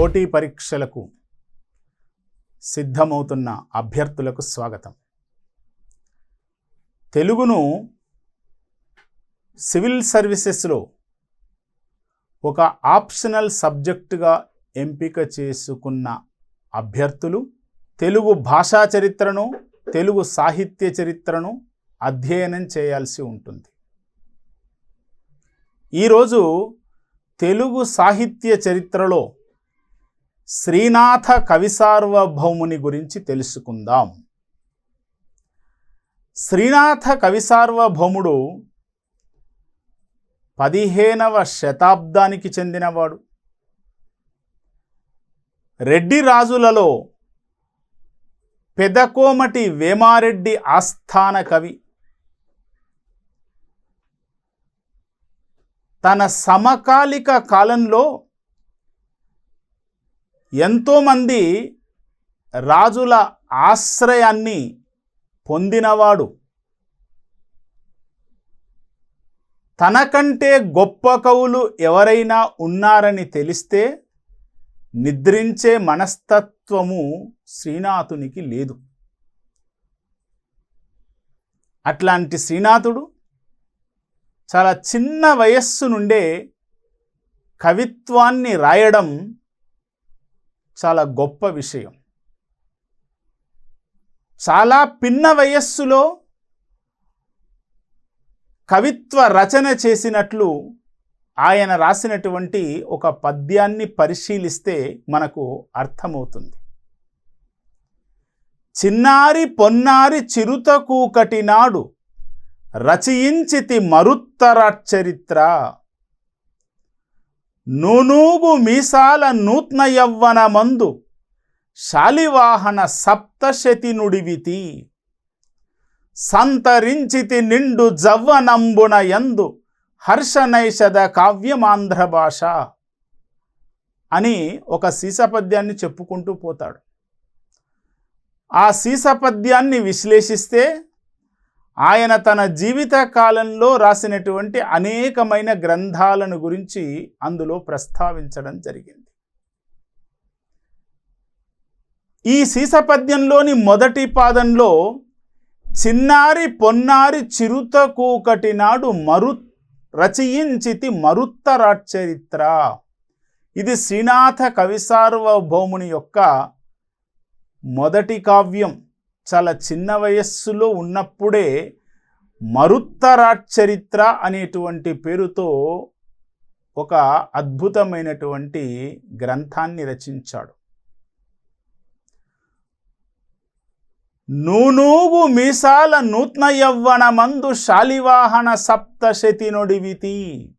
పోటీ పరీక్షలకు సిద్ధమవుతున్న అభ్యర్థులకు స్వాగతం. తెలుగును సివిల్ సర్వీసెస్లో ఒక ఆప్షనల్ సబ్జెక్టుగా ఎంపిక చేసుకున్న అభ్యర్థులు తెలుగు భాషా చరిత్రను తెలుగు సాహిత్య చరిత్రను అధ్యయనం చేయాల్సి ఉంటుంది. ఈరోజు తెలుగు సాహిత్య చరిత్రలో శ్రీనాథ కవిసార్వభౌముని గురించి తెలుసుకుందాం. శ్రీనాథ కవిసార్వభౌముడు పదిహేనవ శతాబ్దానికి చెందినవాడు. రెడ్డి రాజులలో పెదకోమటి వేమారెడ్డి ఆస్థాన కవి. తన సమకాలిక కాలంలో ఎంతోమంది రాజుల ఆశ్రయాన్ని పొందినవాడు. తనకంటే గొప్ప కవులు ఎవరైనా ఉన్నారని తెలిస్తే నిద్రించే మనస్తత్వము శ్రీనాథునికి లేదు. అట్లాంటి శ్రీనాథుడు చాలా చిన్న వయస్సు నుండే కవిత్వాన్ని రాయడం చాలా గొప్ప విషయం. చాలా పిన్న వయస్సులో కవిత్వ రచన చేసినట్లు ఆయన రాసినటువంటి ఒక పద్యాన్ని పరిశీలిస్తే మనకు అర్థమవుతుంది. చిన్నారి పొన్నారి చిరుత కూకటినాడు రచయించితి మరుత్తరాచరిత్ర నూనూగు మీసాల నూత్న యవ్వన మందు శాలివాహన సప్తశతి నుడివితి సంతరించితి నిండు జవ్వనంబున యందు హర్షనైషద కావ్యమాంధ్ర భాష అని ఒక సీసపద్యాన్ని చెప్పుకుంటూ పోతాడు. ఆ సీసపద్యాన్ని విశ్లేషిస్తే ఆయన తన జీవిత కాలంలో రాసినటువంటి అనేకమైన గ్రంథాలను గురించి అందులో ప్రస్తావించడం జరిగింది. ఈ సీసపద్యంలోని మొదటి పాదంలో చిన్నారి పొన్నారి చిరుత కూకటి నాడు మరు రచయించితి మరుత్తరాచరిత్ర ఇది శ్రీనాథ కవిసార్వభౌముని యొక్క మొదటి కావ్యం. చాలా చిన్న వయస్సులో ఉన్నప్పుడే మరుత్తరాచరిత్ర అనేటువంటి పేరుతో ఒక అద్భుతమైనటువంటి గ్రంథాన్ని రచించాడు. నూనూగు మీసాల నూత్న యవ్వన మందు శాలివాహన సప్తశతి నొడివితి.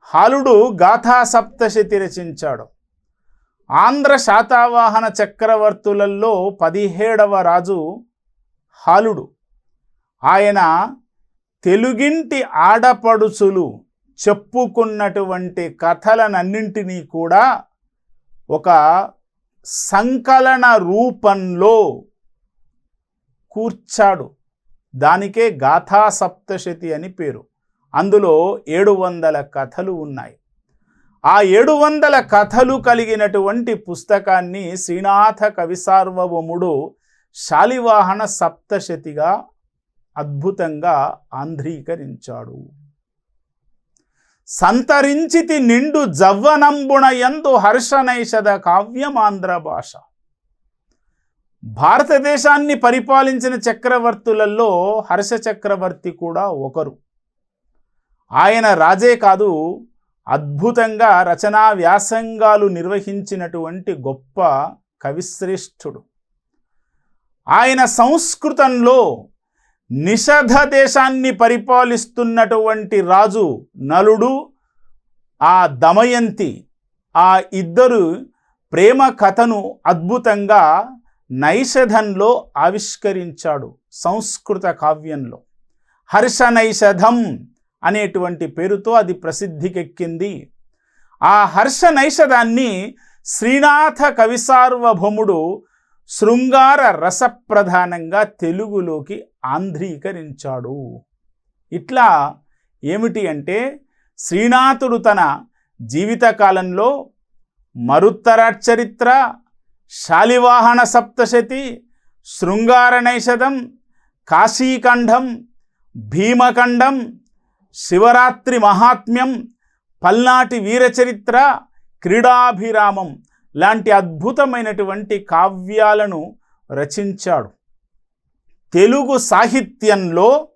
హాలుడు గాథా సప్తశతి రచించాడు. ఆంధ్ర శాతావాహన చక్రవర్తులలో పదిహేడవ రాజు హాలుడు. ఆయన తెలుగింటి ఆడపడుచులు చెప్పుకున్నటువంటి కథలనన్నింటినీ కూడా ఒక సంకలన రూపంలో కూర్చాడు. దానికే గాథా సప్తశతి అని పేరు. అందులో ఏడు వందల కథలు ఉన్నాయి. ఆ ఏడు వందల కథలు కలిగినటువంటి పుస్తకాన్ని శ్రీనాథ కవిసార్వభౌముడు శాలివాహన సప్తశతిగా అద్భుతంగా ఆంధ్రీకరించాడు. సంతరించితి నిండు జవ్వనంబుణ ఎందు హర్షనైషద కావ్యమాంధ్ర భాష. భారతదేశాన్ని పరిపాలించిన చక్రవర్తులలో హర్ష చక్రవర్తి కూడా ఒకరు. ఆయన రాజే కాదు అద్భుతంగా రచనా వ్యాసంగాలు నిర్వహించినటువంటి గొప్ప కవిశ్రేష్ఠుడు. ఆయన సంస్కృతంలో నిషధ దేశాన్ని పరిపాలిస్తున్నటువంటి రాజు నలుడు ఆ దమయంతి ఆ ఇద్దరు ప్రేమ కథను అద్భుతంగా నైషధంలో ఆవిష్కరించాడు సంస్కృత కావ్యంలో. హర్ష నైషధం అనేటువంటి పేరుతో అది ప్రసిద్ధికెక్కింది. ఆ హర్ష నైషదాన్ని శ్రీనాథ కవిసార్వభౌముడు శృంగార రసప్రధానంగా తెలుగులోకి ఆంధ్రీకరించాడు. ఇట్లా ఏమిటి అంటే శ్రీనాథుడు తన జీవితకాలంలో మరుత్తరాచరిత్ర శాలివాహన సప్తశతి శృంగార నైషధం కాశీఖండం భీమఖండం శివరాత్రి మహాత్మ్యం పల్నాటి వీరచరిత్ర క్రీడాభిరామం లాంటి అద్భుతమైనటువంటి కావ్యాలను రచించాడు. తెలుగు సాహిత్యంలో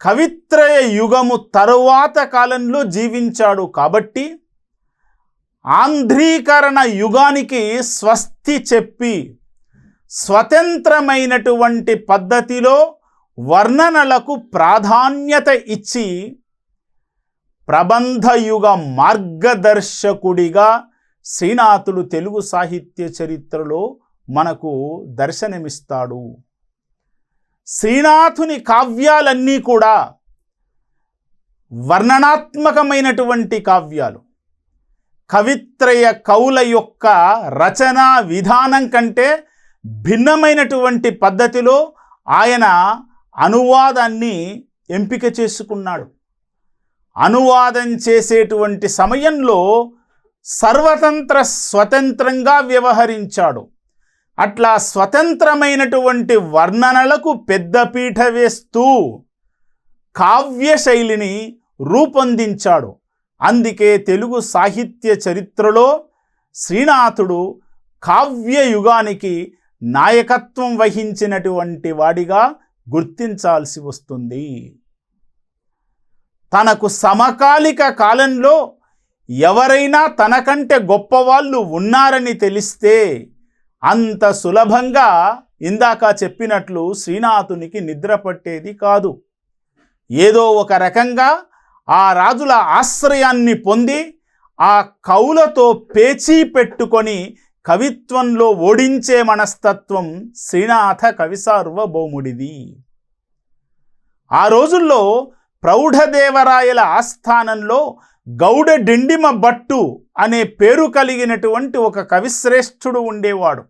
కవిత్రయ యుగము తరువాత కాలంలో జీవించాడు కాబట్టి ఆంధ్రీకరణ యుగానికి స్వస్తి చెప్పి స్వతంత్రమైనటువంటి పద్ధతిలో వర్ణనలకు ప్రాధాన్యత ఇచ్చి ప్రబంధయుగ మార్గదర్శకుడిగా శ్రీనాథుడు తెలుగు సాహిత్య చరిత్రలో మనకు దర్శనమిస్తాడు. శ్రీనాథుని కావ్యాలన్నీ కూడా వర్ణనాత్మకమైనటువంటి కావ్యాలు. కవిత్రయ కవుల యొక్క రచనా విధానం కంటే భిన్నమైనటువంటి పద్ధతిలో ఆయన అనువాదాన్ని ఎంపిక చేసుకున్నాడు. అనువాదం చేసేటువంటి సమయంలో సర్వతంత్ర స్వతంత్రంగా వ్యవహరించాడు. అట్లా స్వతంత్రమైనటువంటి వర్ణనలకు పెద్దపీట వేస్తూ కావ్య శైలిని రూపొందించాడు. అందుకే తెలుగు సాహిత్య చరిత్రలో శ్రీనాథుడు కావ్య యుగానికి నాయకత్వం వహించినటువంటి వాడిగా గుర్తించాల్సి వస్తుంది. తనకు సమకాలిక కాలంలో ఎవరైనా తనకంటే గొప్పవాళ్ళు ఉన్నారని తెలిస్తే అంత సులభంగా ఇందాక చెప్పినట్లు శ్రీనాథునికి నిద్ర పట్టేది కాదు. ఏదో ఒక రకంగా ఆ రాజుల ఆశ్రయాన్ని పొంది ఆ కవులతో పేచీ పెట్టుకొని కవిత్వంలో ఓడించే మనస్తత్వం శ్రీనాథ కవిసార్వభౌముడిది. ఆ రోజుల్లో ప్రౌఢదేవరాయల ఆస్థానంలో గౌడ డిండిమ భట్టు అనే పేరు కలిగినటువంటి ఒక కవిశ్రేష్ఠుడు ఉండేవాడు.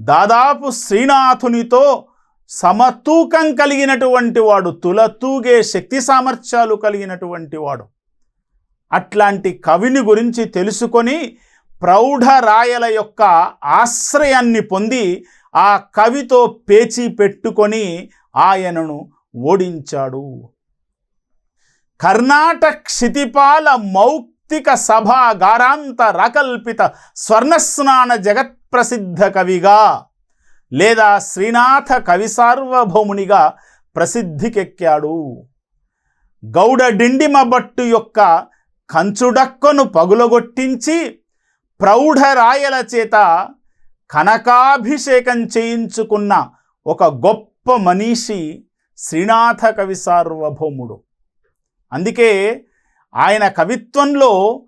దాదాపు శ్రీనాథునితో సమతూకం కలిగినటువంటి వాడు తులతూగే శక్తి సామర్థ్యాలు కలిగినటువంటి వాడు. అట్లాంటి కవిని గురించి తెలుసుకొని ప్రౌఢ రాయల యొక్క ఆశ్రయాన్ని పొంది ఆ కవితో పేచి పెట్టుకొని ఆయనను ఓడించాడు. కర్ణాటక క్షితిపాల మౌక్తిక సభా గారాంత రకల్పిత స్వర్ణస్నాన జగత్ప్రసిద్ధ కవిగా లేదా శ్రీనాథ కవి సార్వభౌమునిగా ప్రసిద్ధికెక్కాడు. గౌడ డిండిమ భట్టు యొక్క కంచుడక్కను పగులగొట్టించి ప్రౌఢరాయల చేత కనకాభిషేకం చేయించుకున్న ఒక గొప్ప మనీషి శ్రీనాథ కవి సార్వభౌముడు. అందుకే ఆయన కవిత్వంలో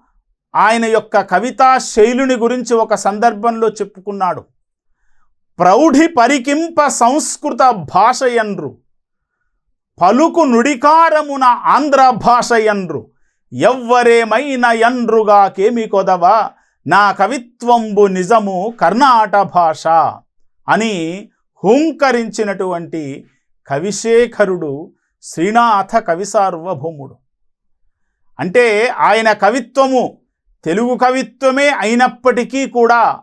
ఆయన యొక్క కవితా శైలుని గురించి ఒక సందర్భంలో చెప్పుకున్నాడు. ప్రౌఢి పరికింప సంస్కృత భాషయన్రు పలుకు నుడికారమున ఆంధ్ర భాషయన్రు ఎవ్వరేమైన యన్రుగాకేమి కొదవా? నా కవిత్వంబు నిజము కర్ణాట భాష అని హుంకరించినటువంటి కవిశేఖరుడు శ్రీనాథ కవి సార్వభౌముడు. అంటే ఆయన కవిత్వము తెలుగు కవిత్వమే అయినప్పటికీ కూడా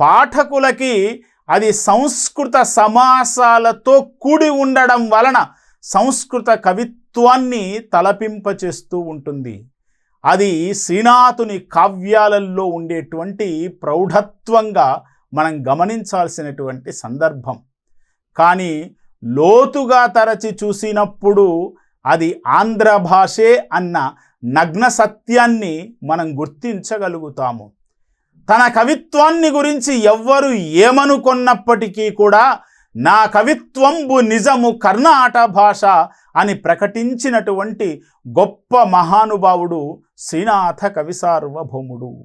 పాఠకులకి అది సంస్కృత సమాసాలతో కూడి ఉండడం వలన సంస్కృత కవిత్వాన్ని తలపింపచేస్తూ ఉంటుంది. అది శ్రీనాథుని కావ్యాలలో ఉండేటువంటి ప్రౌఢత్వంగా మనం గమనించాల్సినటువంటి సందర్భం. కానీ లోతుగా తరచి చూసినప్పుడు అది ఆంధ్ర భాషే అన్న నగ్న సత్యాన్ని మనం గుర్తించగలుగుతాము. తన కవిత్వాన్ని గురించి ఎవ్వరు ఏమనుకున్నప్పటికీ కూడా నా కవిత్వంబు నిజము కర్ణాట భాష అని ప్రకటించినటువంటి గొప్ప మహానుభావుడు శ్రీనాథ కవి సార్వభౌముడు.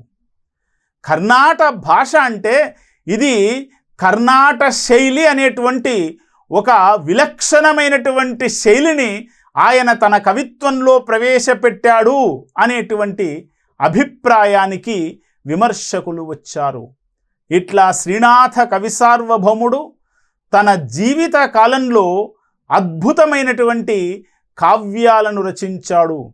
కర్ణాట భాష అంటే ఇది కర్ణాట శైలి అనేటువంటి ఒక విలక్షణమైనటువంటి శైలిని ఆయన తన కవిత్వంలో ప్రవేశపెట్టాడు అనేటువంటి అభిప్రాయానికి విమర్శకులు వచ్చారు. ఇట్లా శ్రీనాథ కవి సార్వభౌముడు తన జీవిత కాలంలో అద్భుతమైనటువంటి కావ్యాలను రచించాడు.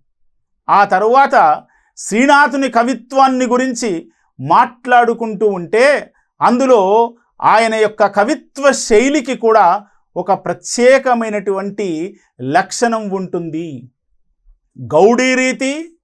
ఆ తరువాత శ్రీనాథుని కవిత్వాన్ని గురించి మాట్లాడుకుంటూ ఉంటే అందులో ఆయన యొక్క కవిత్వ శైలికి కూడా ఒక ప్రత్యేకమైనటువంటి లక్షణం ఉంటుంది. గౌడీ రీతి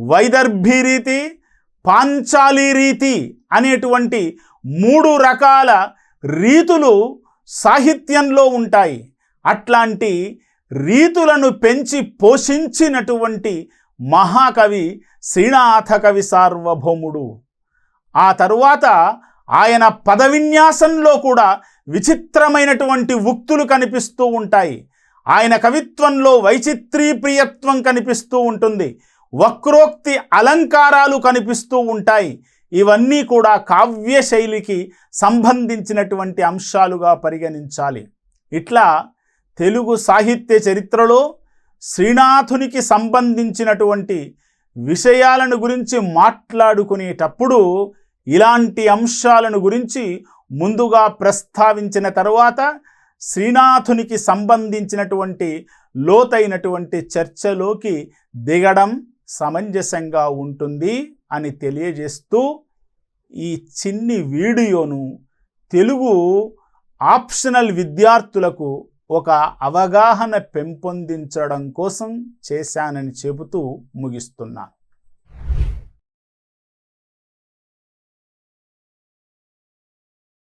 వైదర్భి రీతి పాంచాలి రీతి అనేటువంటి మూడు రకాల రీతులు సాహిత్యంలో ఉంటాయి. అట్లాంటి రీతులను పెంచి పోషించినటువంటి మహాకవి శ్రీనాథ కవి సార్వభౌముడు. ఆ తరువాత ఆయన పదవిన్యాసంలో కూడా విచిత్రమైనటువంటి ఉక్తులు కనిపిస్తూ ఉంటాయి. ఆయన కవిత్వంలో వైచిత్రీ ప్రియత్వం కనిపిస్తూ ఉంటుంది. వక్రోక్తి అలంకారాలు కనిపిస్తూ ఉంటాయి. ఇవన్నీ కూడా కావ్య శైలికి సంబంధించినటువంటి అంశాలుగా పరిగణించాలి. ఇట్లా తెలుగు సాహిత్య చరిత్రలో శ్రీనాథునికి సంబంధించినటువంటి విషయాలను గురించి మాట్లాడుకునేటప్పుడు ఇలాంటి అంశాలను గురించి ముందుగా ప్రస్తావించిన తరువాత శ్రీనాథునికి సంబంధించినటువంటి లోతైనటువంటి చర్చలోకి దిగడం సమంజసంగా ఉంటుంది. అని తెలియజేస్తూ ఈ చిన్ని వీడియోను తెలుగు ఆప్షనల్ విద్యార్థులకు ఒక అవగాహన పెంపొందించడం కోసం చేశానని చెబుతూ ముగిస్తున్నాను